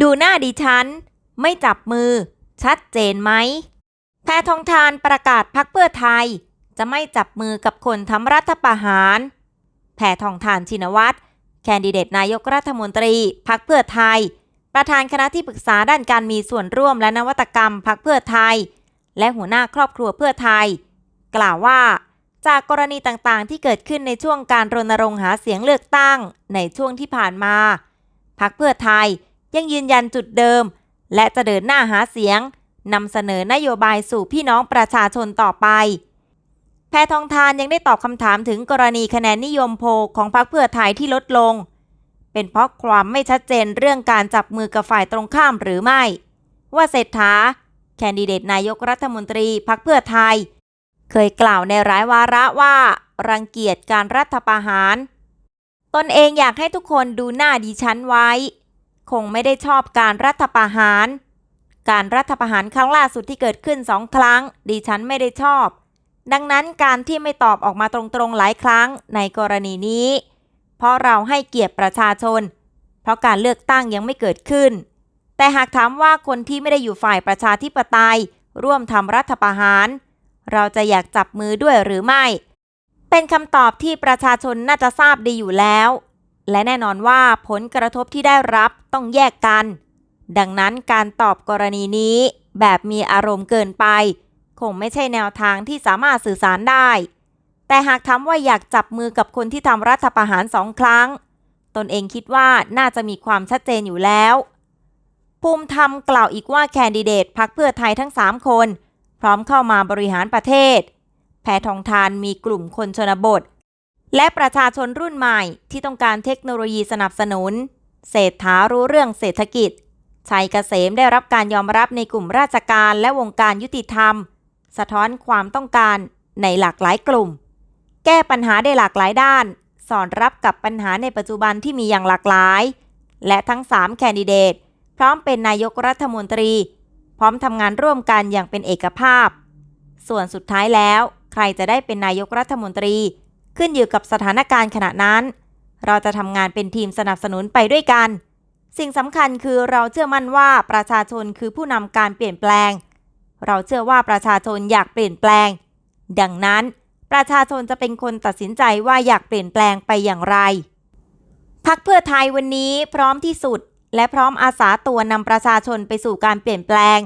ดูหน้าดิฉัน ไม่จับมือ ชัดเจนไหม แพทองทานประกาศพักเพื่อไทย จะไม่จับมือกับคนทำรัฐประหาร แพทองทานชินวัตรแคนดิเดตนายกรัฐมนตรีพักเพื่อไทย ประธานคณะที่ปรึกษาด้านการมีส่วนร่วมและนวัตกรรมพักเพื่อไทย และหัวหน้าครอบครัวเพื่อไทย กล่าวว่าจากกรณีต่างๆ ที่เกิดขึ้นในช่วงการรณรงค์หาเสียงเลือกตั้งในช่วงที่ผ่านมา พักเพื่อไทย ยังยืนยันจุดเดิม และจะเดินหน้าหาเสียงนำเสนอนโยบายสู่พี่น้องประชาชนต่อไป แพทองทานยังได้ตอบคำถามถึงกรณีคะแนนนิยมโพลของพรรคเพื่อไทยที่ลดลง เป็นเพราะความไม่ชัดเจนเรื่องการจับมือกับฝ่ายตรงข้ามหรือไม่ ว่าเศรษฐา แคนดิเดตนายกรัฐมนตรีพรรคเพื่อไทย เคยกล่าวในร้ายวาระว่า รังเกียจการรัฐประหาร ตนเองอยากให้ทุกคนดูหน้าดิฉันไว้ คงไม่ได้ชอบการรัฐประหาร การรัฐประหารครั้งล่าสุดที่เกิดขึ้นสองครั้ง ดิฉันไม่ได้ชอบ ดังนั้นการที่ไม่ตอบออกมาตรงๆหลายครั้งในกรณีนี้ เพราะเราให้เกียรติประชาชน เพราะการเลือกตั้งยังไม่เกิดขึ้น แต่หากถามว่าคนที่ไม่ได้อยู่ฝ่ายประชาธิปไตย ร่วมทำรัฐประหาร เราจะอยากจับมือด้วยหรือไม่ เป็นคำตอบที่ประชาชนน่าจะทราบดีอยู่แล้ว และแน่นอนว่าผลกระทบที่ได้รับต้องแยกกัน ดังนั้นการตอบกรณีนี้แบบมีอารมณ์เกินไป คงไม่ใช่แนวทางที่สามารถสื่อสารได้ แต่หากถามว่าอยากจับมือกับคนที่ทำรัฐประหารสองครั้ง ตนเองคิดว่าน่าจะมีความชัดเจนอยู่แล้ว ภูมิธรรมกล่าวอีกว่าแคนดิเดตพักเพื่อไทยทั้ง 3 คน พร้อมเข้ามาบริหารประเทศ แพทองทานมีกลุ่มคนชนบท และประชาชนรุ่นใหม่ที่ต้องการเทคโนโลยีสนับสนุน เศรษฐารู้เรื่องเศรษฐกิจ ชัยเกษมได้รับการยอมรับในกลุ่มราชการและวงการยุติธรรม สะท้อนความต้องการในหลากหลายกลุ่ม แก้ปัญหาได้หลากหลายด้าน สอนรับกับปัญหาในปัจจุบันที่มีอย่างหลากหลาย และทั้ง 3 แคนดิเดต พร้อมเป็นนายกรัฐมนตรี พร้อมทำงานร่วมกันอย่างเป็นเอกภาพ ส่วนสุดท้ายแล้ว ใครจะได้เป็นนายกรัฐมนตรี ขึ้นอยู่กับสถานการณ์ขณะนั้น เราจะทำงานเป็นทีมสนับสนุนไปด้วยกัน สิ่งสำคัญคือเราเชื่อมั่นว่าประชาชนคือผู้นำการเปลี่ยนแปลง เราเชื่อว่าประชาชนอยากเปลี่ยนแปลง ดังนั้น ประชาชนจะเป็นคนตัดสินใจว่าอยากเปลี่ยนแปลงไปอย่างไรพักเพื่อไทยวันนี้พร้อมที่สุด และพร้อมอาสาตัวนำประชาชนไปสู่การเปลี่ยนแปลง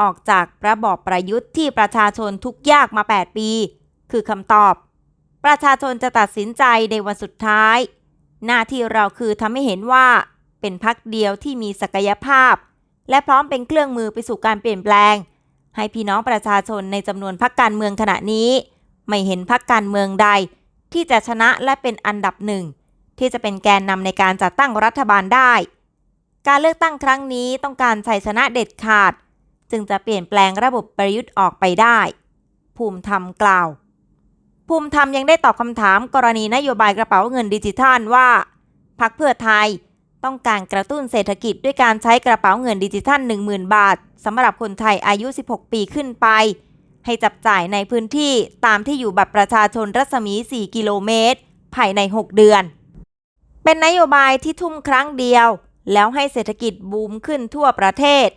ออกจากระบอบประยุทธ์ที่ประชาชนทุกยากมา 8 ปี คือคำตอบ ประชาชนจะตัดสินใจในวันสุดท้าย หน้าที่เราคือทำให้เห็นว่า เป็นพักเดียวที่มีศักยภาพ และพร้อมเป็นเครื่องมือไปสู่การเปลี่ยนแปลง ให้พี่น้องประชาชนในจำนวนพักการเมืองขณะนี้ ไม่เห็นพักการเมืองใด ที่จะชนะและเป็นอันดับหนึ่ง ที่จะเป็นแกนนำในการจัดตั้งรัฐบาลได้ การเลือกตั้งครั้งนี้ต้องการชัยชนะเด็ดขาด จึงจะเปลี่ยนแปลงระบบประยุทธ์ออกไปได้ ภูมิธรรมกล่าว ภูมิธรรมยังได้ตอบคำถามกรณีนโยบายกระเป๋าเงินดิจิทัลว่าพักเพื่อไทยต้องการกระตุ้นเศรษฐกิจด้วยการใช้กระเป๋าเงินดิจิทัล 10,000 บาทสำหรับคนไทยอายุ 16 ปีขึ้นไป ให้จับจ่ายในพื้นที่ตามที่อยู่บัตรประชาชนรัศมี 4 กิโลเมตร ภายใน 6 เดือน เป็นนโยบายที่ทุ่มครั้งเดียว แล้วให้เศรษฐกิจบูมขึ้นทั่วประเทศ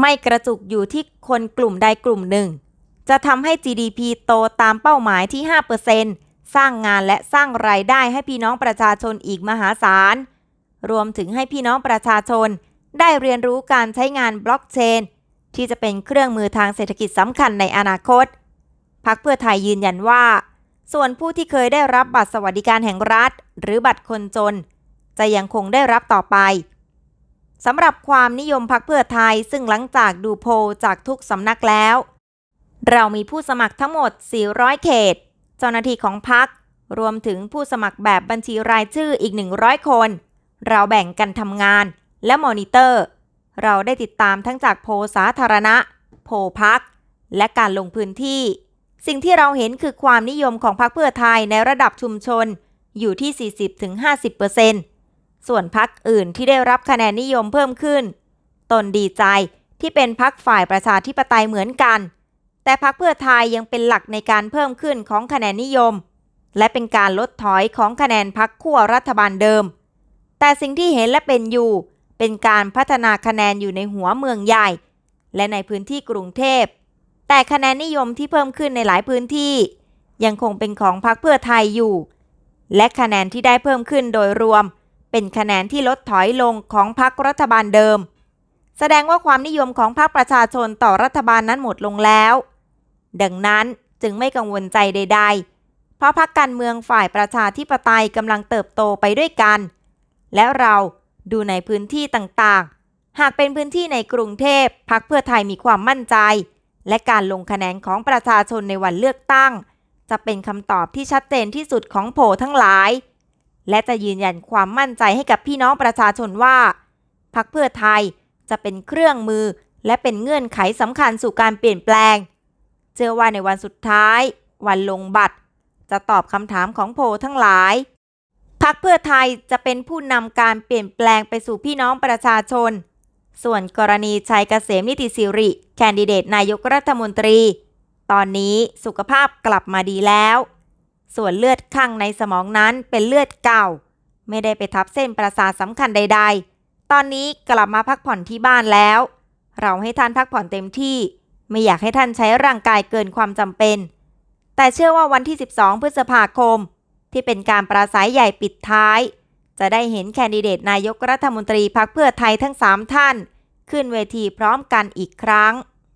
ไม่กระจุกอยู่ที่คนกลุ่มใดกลุ่มหนึ่ง จะทำให้ GDP โตตามเป้าหมายที่ 5%สร้างงานและสร้างรายได้ให้พี่น้องประชาชนอีกมหาศาล รวมถึงให้พี่น้องประชาชน ได้เรียนรู้การใช้งานบล็อกเชน ที่จะเป็นเครื่องมือทางเศรษฐกิจสำคัญในอนาคต พักเพื่อไทยยืนยันว่า ส่วนผู้ที่เคยได้รับบัตรสวัสดิการแห่งรัฐ หรือบัตรคนจน จะยังคงได้รับต่อไปสำหรับความนิยมพักเพื่อไทยซึ่งหลังจากดูโพลจากทุกสำนักแล้ว เรามีผู้สมัครทั้งหมด 400 เขต เจ้าหน้าที่ของพัก รวมถึงผู้สมัครแบบบัญชีรายชื่ออีก 100 คน เราแบ่งกันทำงานและมอนิเตอร์ เราได้ติดตามทั้งจากโพสาธารณะ โพพัก และการลงพื้นที่ สิ่งที่เราเห็นคือความนิยมของพรรคเพื่อไทยในระดับชุมชนอยู่ที่ 40-50%ส่วนพรรคอื่นที่ได้รับคะแนนนิยมเพิ่มขึ้น ตนดีใจที่เป็นพรรคฝ่ายประชาธิปไตยเหมือนกัน แต่พรรคเพื่อไทยยังเป็นหลักในการเพิ่มขึ้นของคะแนนนิยม และเป็นการลดถอยของคะแนนพรรคขั้วรัฐบาลเดิม แต่สิ่งที่เห็นและเป็นอยู่ เป็นการพัฒนาคะแนนอยู่ในหัวเมืองใหญ่ และในพื้นที่กรุงเทพ แต่คะแนนนิยมที่เพิ่มขึ้นในหลายพื้นที่ ยังคงเป็นของพรรคเพื่อไทยอยู่ และคะแนนที่ได้เพิ่มขึ้นโดยรวม เป็นคะแนนที่ลดถอยลงของพรรครัฐบาลเดิม แสดงว่าความนิยมของพรรคประชาชนต่อรัฐบาลนั้นหมดลงแล้ว ดังนั้นจึงไม่กังวลใจใด ๆ เพราะพรรคการเมืองฝ่ายประชาธิปไตยกำลังเติบโตไปด้วยกัน และเราดูในพื้นที่ต่างๆ หากเป็นพื้นที่ในกรุงเทพพรรคเพื่อไทยมีความมั่นใจ และการลงคะแนนของประชาชนในวันเลือกตั้ง จะเป็นคำตอบที่ชัดเจนที่สุดของโผทั้งหลาย และจะยืนยันความมั่นใจให้กับพี่น้องประชาชนว่าพรรคเพื่อไทยจะเป็นเครื่องมือและเป็นเงื่อนไขสำคัญสู่การเปลี่ยนแปลง เชื่อว่าในวันสุดท้าย วันลงบัตร จะตอบคำถามของโพทั้งหลายพักเพื่อไทยจะเป็นผู้นำการเปลี่ยนแปลงไปสู่พี่น้องประชาชน ส่วนกรณีชัยเกษมนิติสิริ แคนดิเดตนายกรัฐมนตรี ตอนนี้สุขภาพกลับมาดีแล้ว ส่วนเลือดข้างในสมองนั้นเป็นเลือดเก่า ไม่ได้ไปทับเส้นประสาทสำคัญใด ๆ ตอนนี้กลับมาพักผ่อนที่บ้านแล้ว เราให้ท่านพักผ่อนเต็มที่ ไม่อยากให้ท่านใช้ร่างกายเกินความจำเป็น แต่เชื่อว่าวันที่ 12 พฤษภาคม ที่เป็นการปราศัยใหญ่ปิดท้าย จะได้เห็นแคนดิเดตนายกรัฐมนตรีพักเพื่อไทยทั้ง 3 ท่าน ขึ้นเวทีพร้อมกันอีกครั้ง